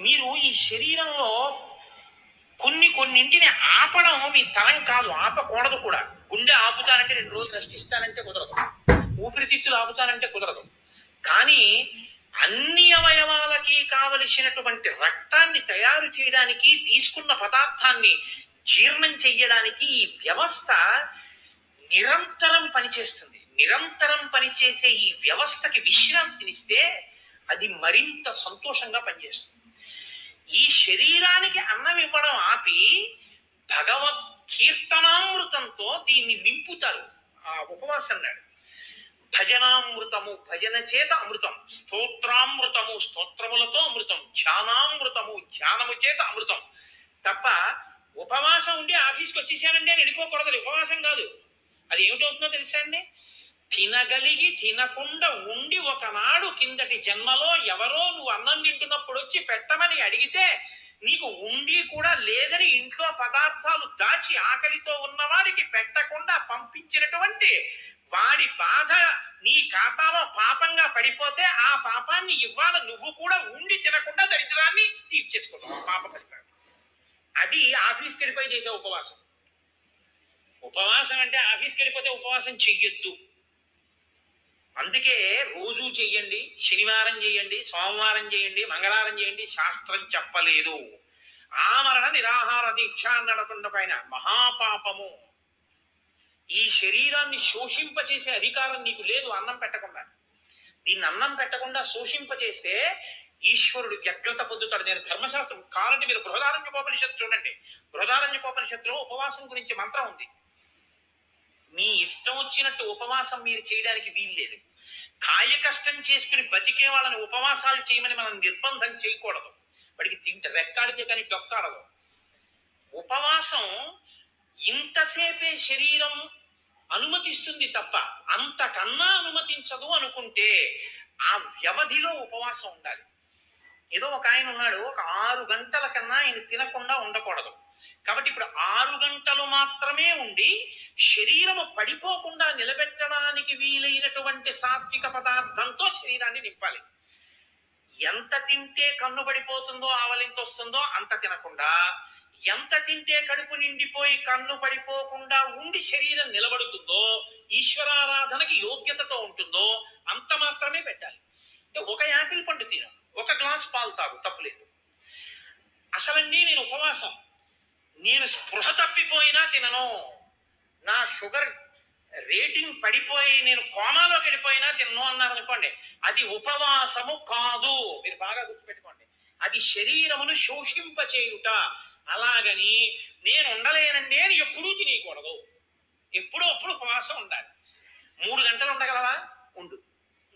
మీరు ఈ శరీరంలో కొన్ని కొన్నింటిని ఆపడం మీ తరం కాదు ఆపకూడదు కూడా. గుండె ఆపుతానంటే రెండు రోజులు రెస్ట్ ఇస్తానంటే కుదరదు. ఊపిరితిత్తులు ఆపుతానంటే కుదరదు. కానీ అన్ని అవయవాలకి కావలసినటువంటి రక్తాన్ని తయారు చేయడానికి తీసుకున్న పదార్థాన్ని జీర్ణం చెయ్యడానికి ఈ వ్యవస్థ నిరంతరం పనిచేస్తుంది. నిరంతరం పనిచేసే ఈ వ్యవస్థకి విశ్రాంతినిస్తే అది మరింత సంతోషంగా పనిచేస్తుంది. ఈ శరీరానికి అన్నం ఇవ్వడం ఆపి భగవత్ కీర్తనామృతంతో దీన్ని నింపుతారు. ఆ ఉపవాసం నాడు. భజనామృతము భజన చేత అమృతం స్తోత్రామృతము స్తోత్రములతో అమృతం ధ్యానామృతము ధ్యానము చేత అమృతం. తప్ప ఉపవాసం ఉండి ఆఫీస్కి వచ్చేసానండి అని వెళ్ళిపోకూడదు. ఉపవాసం కాదు. అది ఏమిటవుతుందో తెలుసా అండి? తినగలిగి తినకుండా ఉండి ఒకనాడు కిందటి జన్మలో ఎవరో నువ్వు అన్నం తింటున్నప్పుడు వచ్చి పెట్టమని అడిగితే నీకు ఉండి కూడా లేదని ఇంట్లో పదార్థాలు దాచి ఆకలితో ఉన్నవాడికి పెట్టకుండా పంపించినటువంటి వాడి బాధ నీ ఖాతాలో పాపంగా పడిపోతే ఆ పాపాన్ని ఇవ్వాలి నువ్వు కూడా ఉండి తినకుండా దరిద్రాన్ని తీర్చేసుకుంటావు పాప ఫలితాన్ని అది ఆఫీస్కి వెళ్ళిపోయి చేసే ఉపవాసం. ఉపవాసం అంటే ఆఫీస్కి వెళ్ళిపోతే ఉపవాసం చెయ్యొద్దు. అందుకే రోజు చెయ్యండి శనివారం చేయండి సోమవారం చేయండి మంగళవారం చేయండి శాస్త్రం చెప్పలేదు. ఆమరణ నిరాహార దీక్ష అన్నటువంటి పైన మహాపాపము. ఈ శరీరాన్ని శోషింపచేసే అధికారం నీకు లేదు అన్నం పెట్టకుండా. దీన్ని అన్నం పెట్టకుండా శోషింపచేస్తే ఈశ్వరుడు వ్యగ్రత పొందుతాడు. నేను ధర్మశాస్త్రం కాలంటే మీరు బృహదారణ్యోపనిషత్తు చూడండి. బృహదారణ్యోపనిషత్తులో ఉపవాసం గురించి మంత్రం ఉంది. మీ ఇష్టం వచ్చినట్టు ఉపవాసం మీరు చేయడానికి వీల్లేదు కాయ కష్టం చేసుకుని బతికే వాళ్ళని ఉపవాసాలు చేయమని మనం నిర్బంధం చేయకూడదు. వాడికి తింట రెక్కాడితే కానీ డొక్కాడదు. ఉపవాసం ఇంతసేపే శరీరం అనుమతిస్తుంది తప్ప అంతకన్నా అనుమతించదు అనుకుంటే ఆ వ్యవధిలో ఉపవాసం ఉండాలి. ఏదో ఒక ఆయన ఉన్నాడు ఒక ఆరు గంటల కన్నా ఆయన తినకుండా ఉండకూడదు. కాబట్టి ఇప్పుడు ఆరు గంటలు మాత్రమే ఉండి శరీరము పడిపోకుండా నిలబెట్టడానికి వీలైనటువంటి సాత్విక పదార్థంతో శరీరాన్ని నింపాలి. ఎంత తింటే కన్ను పడిపోతుందో ఆవలింత వస్తుందో అంత తినకుండా ఎంత తింటే కడుపు నిండిపోయి కన్ను పడిపోకుండా ఉండి శరీరం నిలబడుతుందో ఈశ్వరారాధనకి యోగ్యతతో ఉంటుందో అంత మాత్రమే పెట్టాలి. అంటే ఒక యాపిల్ పండు తిన ఒక గ్లాస్ పాలు తాగు తప్పులేదు. అసలండి నేను ఉపవాసం. నేను స్పృహ తప్పిపోయినా తినను. నా షుగర్ రేటింగ్ పడిపోయి నేను కోమాలో వెళ్ళిపోయినా తినను అన్నారు అనుకోండి. అది ఉపవాసము కాదు. మీరు బాగా గుర్తుపెట్టుకోండి. అది శరీరమును శోషింపచేయుట. అలాగని నేను ఉండలేనండి అని ఎప్పుడూ తినకూడదు ఎప్పుడో అప్పుడు ఉపవాసం ఉండాలి. మూడు గంటలు ఉండగలవా? ఉండు.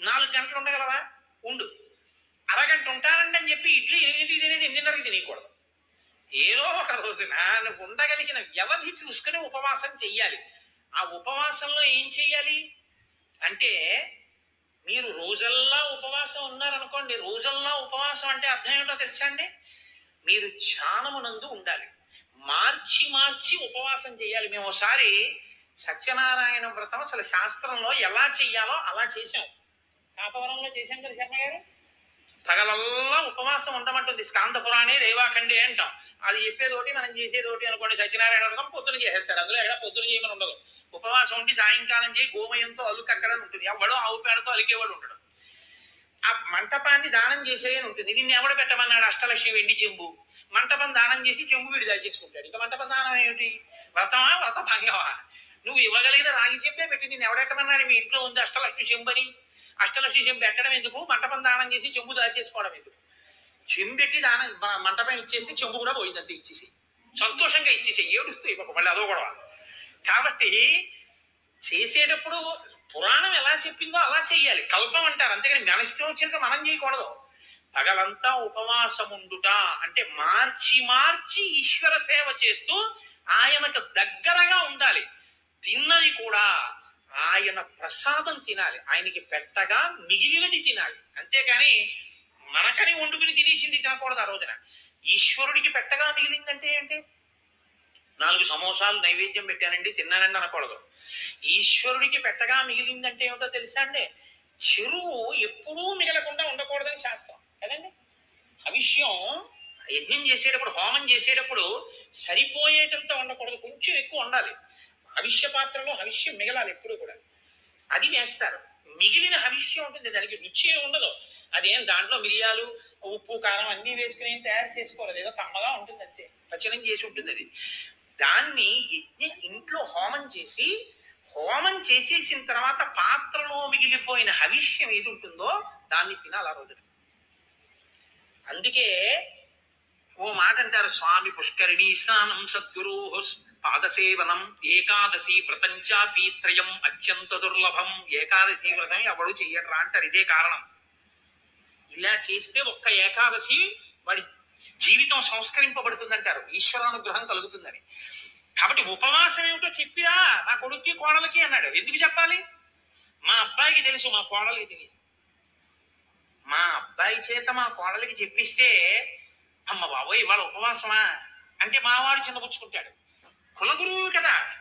నాలుగు గంటలు ఉండగలవా? ఉండు. అరగంట ఉంటానండి అని చెప్పి ఇడ్లీ ఎనిమిది తినేది ఎనిమిదిన్నరకి తినకూడదు ఏదో ఒక రోజున నువ్వు ఉండగలిగిన వ్యవధి చూసుకుని ఉపవాసం చెయ్యాలి. ఆ ఉపవాసంలో ఏం చెయ్యాలి? అంటే మీరు రోజల్లా ఉపవాసం ఉన్నారనుకోండి రోజల్లా ఉపవాసం అంటే అర్థం ఏమిటో తెలుసా అండి? మీరు ధ్యానమునందు ఉండాలి. మార్చి మార్చి ఉపవాసం చేయాలి మేము ఒకసారి సత్యనారాయణ వ్రతం అసలు శాస్త్రంలో ఎలా చెయ్యాలో అలా చేసాం కాపవరంలో చేశాం కదా శర్మ గారు? పగలల్లా ఉపవాసం ఉండమంటుంది. స్కాంద పురాణే రేవాఖండే అంటాం. అది చెప్పేదోటి మనం చేసేదోటి అనుకోండి సత్యనారాయణ వ్రతం పొద్దున చేసేస్తాడు. అందులో ఎక్కడ పొద్దున చేయమని ఉండదు. ఉపవాసం ఉండి సాయంకాలం చేయి గోమయంతో అలుకక్కడని ఉంటుంది. ఎవడో ఆవు పేడతో అలికేవాడు ఉంటాడు. ఆ మంటపాన్ని దానం చేసేయని ఉంటుంది. నిన్ను ఎవడ పెట్టమన్నాడు? అష్టలక్ష్మి వెండి చెంబు. మంటపం దానం చేసి చెంబు విడిదా చేసుకుంటాడు. ఇంకా మంటపం దానం ఏమిటి? వ్రతమా? వ్రత భంగమా నువ్వు ఇవ్వగలిగిన రాగి చెప్పే పెట్టి నేను ఎవడెట్టమన్నాడు మీ ఇంట్లో ఉంది అష్టలక్ష్మి చెంబు అని అష్టలక్ష్మి చెంబు ఎక్కడం ఎందుకు? మంటపం దానం చేసి చెంబు దాచేసుకోవడం ఎందుకు? చెంబెట్టి దానం మ- మంటపం ఇచ్చేసి చెంబు కూడా పోయింది అంతే ఇచ్చేసి. సంతోషంగా ఇచ్చేసి ఏడుస్తూ ఇవ్వక మళ్ళీ అదో గొడవ. కాబట్టి చేసేటప్పుడు పురాణం ఎలా చెప్పిందో అలా చెయ్యాలి. కల్పం అంటారు అంతేగాని మన ఇష్టం వచ్చినట్టు మనం చేయకూడదు. పగలంతా ఉపవాసముండుట అంటే మార్చి మార్చి ఈశ్వర సేవ చేస్తూ ఆయనకు దగ్గరగా ఉండాలి. తిన్నది కూడా ఆయన ప్రసాదం తినాలి. ఆయనకి పెట్టగా మిగిలినది తినాలి. అంతేకాని మనకని వండుకుని తినేసింది తినకూడదు ఆ రోజున. ఈశ్వరుడికి పెట్టగా మిగిలిందంటే ఏంటి? నాలుగు సమోసాలు నైవేద్యం పెట్టానండి తిన్నానండి అనకూడదు. ఈశ్వరుడికి పెట్టగా మిగిలిందంటే ఏమిటో తెలుసా అండి? చెరువు ఎప్పుడూ మిగలకుండా ఉండకూడదని శాస్త్రం. కదండి? ఆ హవిష్యం యజ్ఞం చేసేటప్పుడు హోమం చేసేటప్పుడు సరిపోయేటంత ఉండకూడదు. కొంచెం ఎక్కువ ఉండాలి. హవిష్య పాత్రలో హవిష్యం మిగలాలి ఎప్పుడు కూడా. అది వేస్తారు మిగిలిన హవిష్యం ఉంటుంది దానికి రుచి ఏమి ఉండదు అదేం దాంట్లో మిరియాలు ఉప్పు కారం అన్నీ వేసుకుని తయారు చేసుకోలేదు ఏదో కమ్మగా ఉంటుంది అంతే. పచనం చేసి ఉంటుంది అది. దాన్ని యజ్ఞ ఇంట్లో హోమం చేసి హోమం చేసేసిన తర్వాత పాత్రలో మిగిలిపోయిన హవిష్యం ఏది ఉంటుందో దాన్ని తినాలి ఆ రోజు అందుకే ఓ మాట అంటారు స్వామి పుష్కరిణీ స్నానం సద్గురు పాదసేవనం ఏకాదశి వ్రతంచాపి అత్యంత దుర్లభం. ఏకాదశి వ్రతం ఎవడు చెయ్యట్రా అంటారు. ఇదే కారణం. ఇలా చేస్తే ఒక్క ఏకాదశి వాడి జీవితం సంస్కరింపబడుతుందంటారు. ఈశ్వరానుగ్రహం కలుగుతుందని. కాబట్టి ఉపవాసం ఏమిటో చెప్పిరా. నా కొడుక్కి కోడలకి అన్నాడు. ఎందుకు చెప్పాలి? మా అబ్బాయికి తెలుసు మా కోడలికి తెలియదు. మా అబ్బాయి చేత మా కోడలికి చెప్పిస్తే అమ్మ బాబోయ్ ఇవాళ ఉపవాసమా? అంటే మావాడు చిన్నపుచ్చుకుంటాడు. కులగురువు కదా.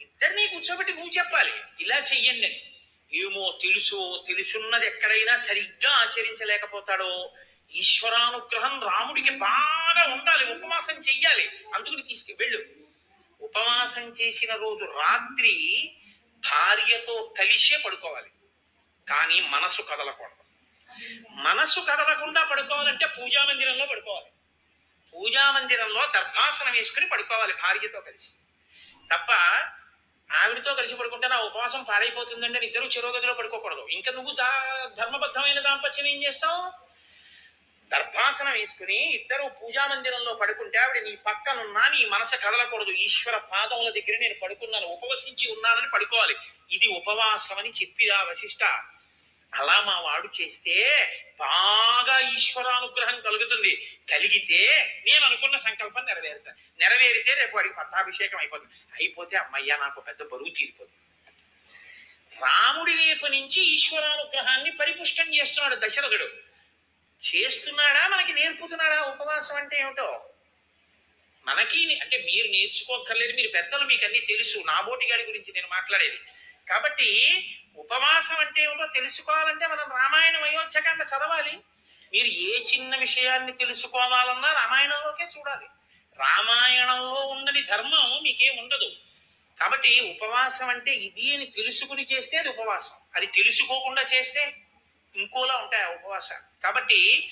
ఇద్దరినీ కూర్చోబెట్టి నువ్వు చెప్పాలి. ఇలా చెయ్యండి. ఏమో తెలుసు తెలుసున్నది ఎక్కడైనా సరిగ్గా ఆచరించలేకపోతాడో. ఈశ్వరానుగ్రహం రాముడికి బాగా ఉండాలి. ఉపవాసం చెయ్యాలి. అందుకని తీసుకు వెళ్ళు. ఉపవాసం చేసిన రోజు రాత్రి భార్యతో కలిసే పడుకోవాలి. కానీ మనసు కదలకూడదు. మనసు కదలకుండా పడుకోవాలంటే పూజా మందిరంలో పడుకోవాలి. పూజా మందిరంలో దర్భాసనం వేసుకుని పడుకోవాలి భార్యతో కలిసి. తప్ప ఆవిడతో కలిసి పడుకుంటే నా ఉపవాసం పాడైపోతుందంటే ఇద్దరు చిరోగదిలో పడుకోకూడదు. ఇంకా నువ్వు దా ధర్మబద్ధమైన దాంపత్యం ఏం చేస్తావు? దర్భాసనం వేసుకుని ఇద్దరు పూజా మందిరంలో పడుకుంటే ఆవిడ నీ పక్కనున్నా నీ మనసు కదలకూడదు. ఈశ్వర పాదముల దగ్గర నేను పడుకున్నాను. ఉపవసించి ఉన్నానని పడుకోవాలి. ఇది ఉపవాసం అని చెప్పిరా వశిష్ట. అలా మా పాడు చేస్తే బాగా ఈశ్వరానుగ్రహం కలుగుతుంది. కలిగితే నేను అనుకున్న సంకల్పం నెరవేరుతా. నెరవేరితే రేపు వాడికి పట్టాభిషేకం అయిపోతుంది. అయిపోతే అమ్మయ్య నాకు పెద్ద బరువు తీరిపోతుంది. రాముడి రేపు నుంచి ఈశ్వరానుగ్రహాన్ని పరిపుష్టం చేస్తున్నాడు దశరథుడు. చేస్తున్నాడా? మనకి నేర్పుతున్నాడా? ఉపవాసం అంటే ఏమిటో? మనకి అంటే మీరు నేర్చుకోక్కర్లేదు. మీరు పెద్దలు మీకు అన్ని తెలుసు. నాబోటి గారి గురించి నేను మాట్లాడేది. కాబట్టి ఉపవాసం అంటే ఏమిటో తెలుసుకోవాలంటే మనం రామాయణం అయోధ్యకాండ చదవాలి. మీరు ఏ చిన్న విషయాన్ని తెలుసుకోవాలన్నా రామాయణంలోకే చూడాలి. రామాయణంలో ఉన్నది ధర్మం మీకేం ఉండదు. కాబట్టి ఉపవాసం అంటే ఇది అని తెలుసుకుని చేస్తే అది ఉపవాసం. అది తెలుసుకోకుండా చేస్తే ఇంకోలా ఉంటాయి ఆ ఉపవాసాలు. కాబట్టి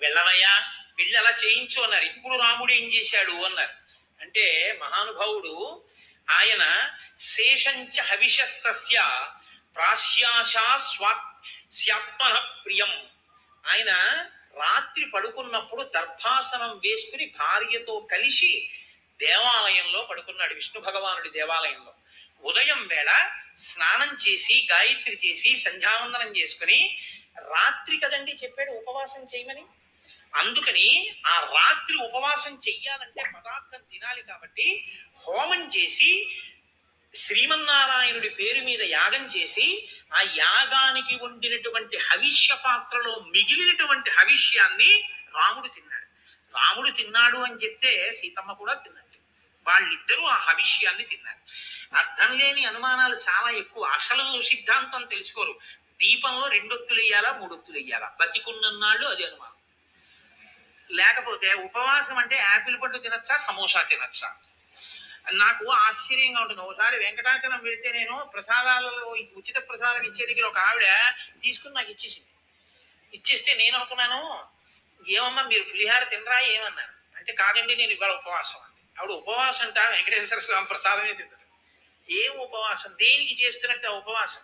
వెళ్ళవయ్యా వెళ్ళి అలా చేయించు అన్నారు. ఇప్పుడు రాముడు ఏం చేశాడు అన్నారు. అంటే మహానుభావుడు ఆయన శేషంచ హవిషస్తస్య ప్రాశ్యాశా స్వా స్యాత్మన ప్రియం. ఆయన రాత్రి పడుకున్నప్పుడు దర్భాసనం వేసుకుని భార్యతో కలిసి దేవాలయంలో పడుకున్నాడు విష్ణు భగవానుడి దేవాలయంలో. ఉదయం వేళ స్నానం చేసి గాయత్రి చేసి సంధ్యావందనం చేసుకుని రాత్రి కదండి చెప్పాడు ఉపవాసం చేయమని? అందుకని ఆ రాత్రి ఉపవాసం చెయ్యాలంటే పదార్థం తినాలి కాబట్టి హోమం చేసి శ్రీమన్నారాయణుడి పేరు మీద యాగం చేసి ఆ యాగానికి వండినటువంటి హవిష్య పాత్రలో మిగిలినటువంటి హవిష్యాన్ని రాముడు తిన్నాడు. రాముడు తిన్నాడు అని చెప్తే సీతమ్మ కూడా తిన్నాడు వాళ్ళిద్దరూ ఆ హవిష్యాన్ని తిన్నారు. అర్థం లేని అనుమానాలు చాలా ఎక్కువ. అసలు సిద్ధాంతం తెలుసుకోరు. దీపంలో రెండొత్తులు వేయాలా మూడొత్తులు వేయాలా? బతికున్నన్నాళ్ళు అది అనుమానం. లేకపోతే ఉపవాసం అంటే యాపిల్ పండు తినచ్చా సమోసా తినచ్చా? నాకు ఆశ్చర్యంగా ఉంటుంది. ఒకసారి వెంకటాచలం వెళితే నేను ప్రసాదాలలో ఉచిత ప్రసాదం ఇచ్చే దగ్గర ఒక ఆవిడ తీసుకుని నాకు ఇచ్చేసింది. ఇచ్చేస్తే నేను అనుకున్నాను ఏమమ్మా మీరు పులిహార తినరా ఏమన్నాను అంటే కాదండి నేను ఇవాళ ఉపవాసం అండి ఆవిడ ఉపవాసం అంట వెంకటేశ్వర స్వామి ప్రసాదమే తింటారు ఏం ఉపవాసం? దేనికి చేస్తున్నట్టు ఆ ఉపవాసం?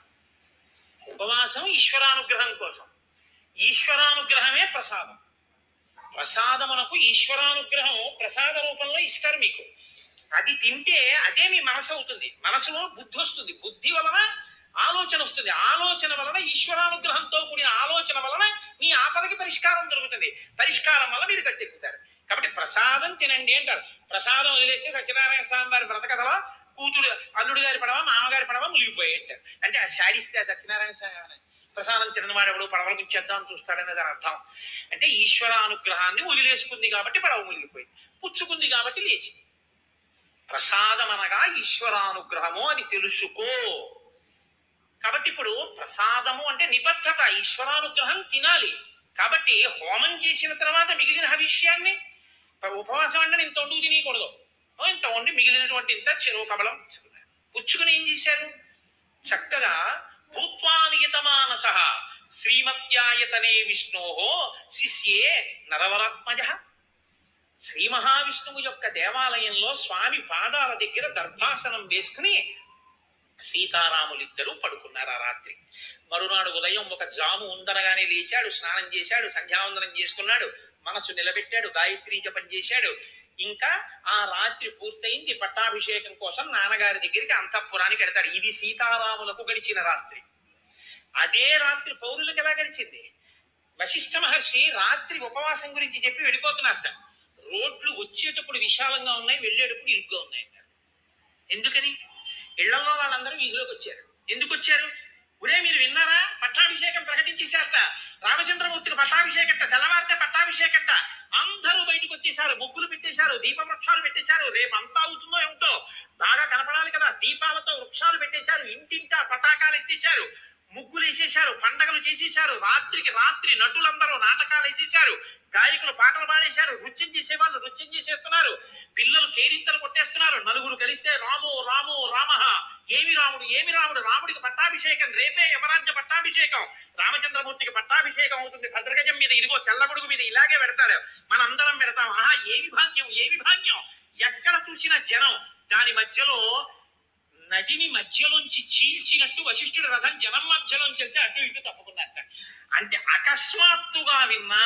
ఉపవాసం ఈశ్వరానుగ్రహం కోసం. ఈశ్వరానుగ్రహమే ప్రసాదం. ప్రసాదమునకు ఈశ్వరానుగ్రహం ప్రసాద రూపంలో ఇస్తారు మీకు. అది తింటే అదే మీ మనసు అవుతుంది. మనసులో బుద్ధి వస్తుంది. బుద్ధి వలన ఆలోచన వస్తుంది. ఆలోచన వలన ఈశ్వరానుగ్రహంతో కూడిన ఆలోచన వలన మీ ఆపదకి పరిష్కారం దొరుకుతుంది. పరిష్కారం వల్ల మీరు గట్టెక్కుతారు కాబట్టి ప్రసాదం తినండి అంటారు. ప్రసాదం వదిలేస్తే సత్యనారాయణ స్వామి వారి బ్రతకథలో కూతురు అల్లుడు గారి పడవ మామగారి పడవ మునిగిపోయి అంటారు అంటే ఆ శారీస్తే సత్యనారాయణ స్వామి ప్రసాదం తినవాడు ఎవడు పడవలు గుంచేద్దాం చూస్తాడనే దాని అర్థం. అంటే ఈశ్వరానుగ్రహాన్ని వదిలేసుకుంది కాబట్టి పడవ మునిగిపోయింది. పుచ్చుకుంది కాబట్టి లేచి. ప్రసాదం అనగా ఈశ్వరానుగ్రహము అని తెలుసుకో. కాబట్టి ఇప్పుడు ప్రసాదము అంటే నిబద్ధత ఈశ్వరానుగ్రహం తినాలి. కాబట్టి హోమం చేసిన తర్వాత మిగిలిన హవిష్యాన్ని ఉపవాసం అంటే ఇంత వండుకు తినకూడదు ఇంత వండి మిగిలినటువంటి ఇంత చెరువు కబలం పుచ్చుకుని ఏం చేశారు? చక్కగా భూత్వానియతమానస. శ్రీమత్యాయతనే విష్ణో శిష్యే నరవరాత్మజ. శ్రీ మహావిష్ణువు యొక్క దేవాలయంలో స్వామి పాదాల దగ్గర దర్భాసనం వేసుకుని సీతారాములిద్దరూ పడుకున్నారు ఆ రాత్రి. మరునాడు ఉదయం ఒక జాము ఉందనగానే లేచాడు స్నానం చేశాడు సంధ్యావందనం చేసుకున్నాడు మనసు నిలబెట్టాడు గాయత్రీ జపం చేశాడు. ఇంకా ఆ రాత్రి పూర్తయింది పట్టాభిషేకం కోసం నాన్నగారి దగ్గరికి అంతఃపురానికి వెడతాడు ఇది సీతారాములకు గడిచిన రాత్రి. అదే రాత్రి పౌరులకు ఎలా గడిచింది? వశిష్ఠ మహర్షి రాత్రి ఉపవాసం గురించి చెప్పి వెళ్ళిపోతున్నారట. రోడ్లు వచ్చేటప్పుడు విశాలంగా ఉన్నాయి వెళ్ళేటప్పుడు ఇరుగ్గా ఉన్నాయి ఎందుకని? ఇళ్ళలో వాళ్ళందరూ వీధిలోకి వచ్చారు. ఎందుకు వచ్చారు? ఉరే మీరు విన్నారా? పట్టాభిషేకం ప్రకటించేశారట. రామచంద్రమూర్తికి పట్టాభిషేకంట తెల్లవారితే పట్టాభిషేకంట. అందరూ బయటకు వచ్చేసారు ముగ్గులు పెట్టేశారు దీప వృక్షాలు పెట్టేశారు. రేపు అంతా అవుతుందో ఏమిటో బాగా కనపడాలి కదా. దీపాలతో వృక్షాలు పెట్టేశారు ఇంటింటా పతాకాలు ఎత్తేశారు. ముగ్గులు వేసేశారు పండగలు చేసేశారు రాత్రికి రాత్రి నటులందరూ నాటకాలు వేసేశారు గాయకులు పాటలు పాడేశారు నృత్యం చేసేవాళ్ళు నృత్యం చేసేస్తున్నారు పిల్లలు కేరింతలు కొట్టేస్తున్నారు నలుగురు కలిస్తే రాము రాము రామ ఏమి రాముడు ఏమి రాముడు రాముడికి పట్టాభిషేకం రేపే యమరాజ్య పట్టాభిషేకం రామచంద్రమూర్తికి పట్టాభిషేకం అవుతుంది భద్రగజం మీద ఇదిగో తెల్లగొడుగు మీద ఇలాగే పెడతారు మనందరం పెడతాం ఆహా ఏమి భాగ్యం ఏమి భాగ్యం ఎక్కడ చూసిన జనం దాని మధ్యలో నదిని మధ్యలోంచి చీల్చినట్టు వశిష్ఠుడు రథం జనం మధ్యలోంచి వెళ్తే అటు ఇటు తప్పుకున్నట్ట అంటే అకస్మాత్తుగా విన్నా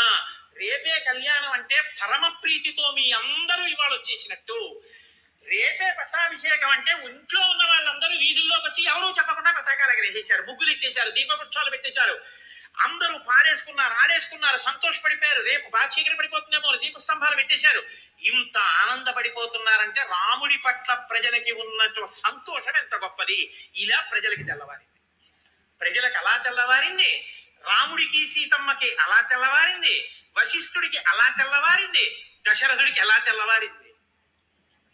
రేపే కళ్యాణం అంటే పరమ ప్రీతితో మీ అందరూ ఇవాళ వచ్చేసినట్టు. రేపే పట్టాభిషేకం అంటే ఇంట్లో ఉన్న వాళ్ళందరూ వీధుల్లోకి వచ్చి ఎవరూ చెప్పకుండా పతాకాలు ఎగరేసేశారు. ముగ్గులు ఎట్టేశారు దీపవృక్షాలు పెట్టేశారు. అందరూ పాడేసుకున్నారు ఆడేసుకున్నారు సంతోషపడిపోయారు. రేపు బాగా చీకటి పడిపోతుందేమో అని దీపస్తంభాలు పెట్టేశారు. ఇంత ఆనందపడిపోతున్నారంటే రాముడి పట్ల ప్రజలకి ఉన్నట్టు సంతోషం ఎంత గొప్పది. ఇలా ప్రజలకి తెల్లవారింది. ప్రజలకు అలా తెల్లవారింది. రాముడికి సీతమ్మకి అలా తెల్లవారింది. వశిష్ఠుడికి అలా తెల్లవారింది. దశరథుడికి ఎలా తెల్లవారింది?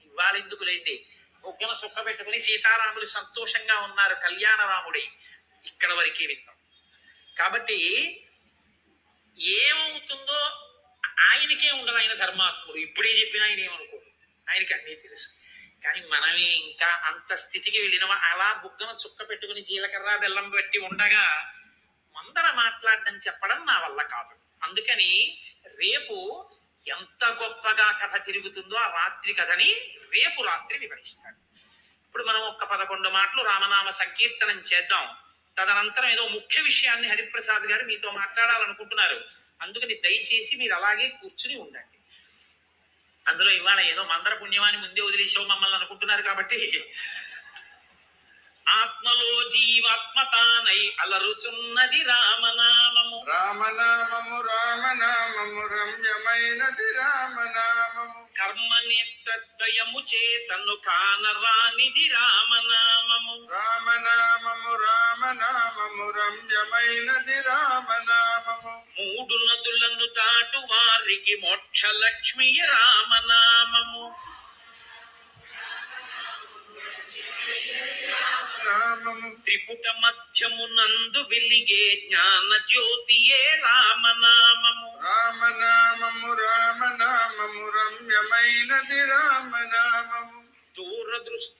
ఇవాళ ఎందుకు లేండి? బొగ్గన చుక్క పెట్టుకుని సీతారాములు సంతోషంగా ఉన్నారు. కళ్యాణ రాముడి ఇక్కడ వరకే విత్తం కాబట్టి ఏమవుతుందో ఆయనకే ఉండదు ఆయన ధర్మాత్ముడు. ఇప్పుడే చెప్పిన ఆయన ఏమనుకోడు. ఆయనకి అన్నీ తెలుసు. కానీ మనమే ఇంకా అంత స్థితికి వెళ్ళిన అలా బుగ్గన చుక్క పెట్టుకుని జీలకర్ర బెల్లం పెట్టి ఉండగా మందర మాట్లాడడం చెప్పడం నా వల్ల కాదు. అందుకని రేపు ఎంత గొప్పగా కథ తిరుగుతుందో ఆ రాత్రి కథని రేపు రాత్రి వివరిస్తాడు. ఇప్పుడు మనం ఒక్క పదకొండు మాటలు రామనామ సంకీర్తనం చేద్దాం. తదనంతరం ఏదో ముఖ్య విషయాన్ని హరిప్రసాద్ గారు మీతో మాట్లాడాలనుకుంటున్నారు. అందుకని దయచేసి మీరు అలాగే కూర్చుని ఉండండి. అందులో ఇవాళ ఏదో మందర పుణ్యమాన్ని ముందే వదిలేసావు మమ్మల్ని అనుకుంటున్నారు కాబట్టి ఆత్మలో జీవాత్మతానై అలరుచున్నది రామనామము. రామనామము రామనామము రమ్యమైనది రామనామము. కర్మ నేత్రద్వయము చేతను కానరానిది రామనామము. రామనామము రామనామము రమ్యమైనది రామనామము. మూడు నదులను దాటు వారికి మోక్ష లక్ష్మి రామనామము. నామము త్రిపుట. మధ్యమునందు వెలిగే జ్ఞాన జ్యోతియే రామనామము. రామనామము రామనామము రమ్యమైనది రామనామము. దూరదృష్టి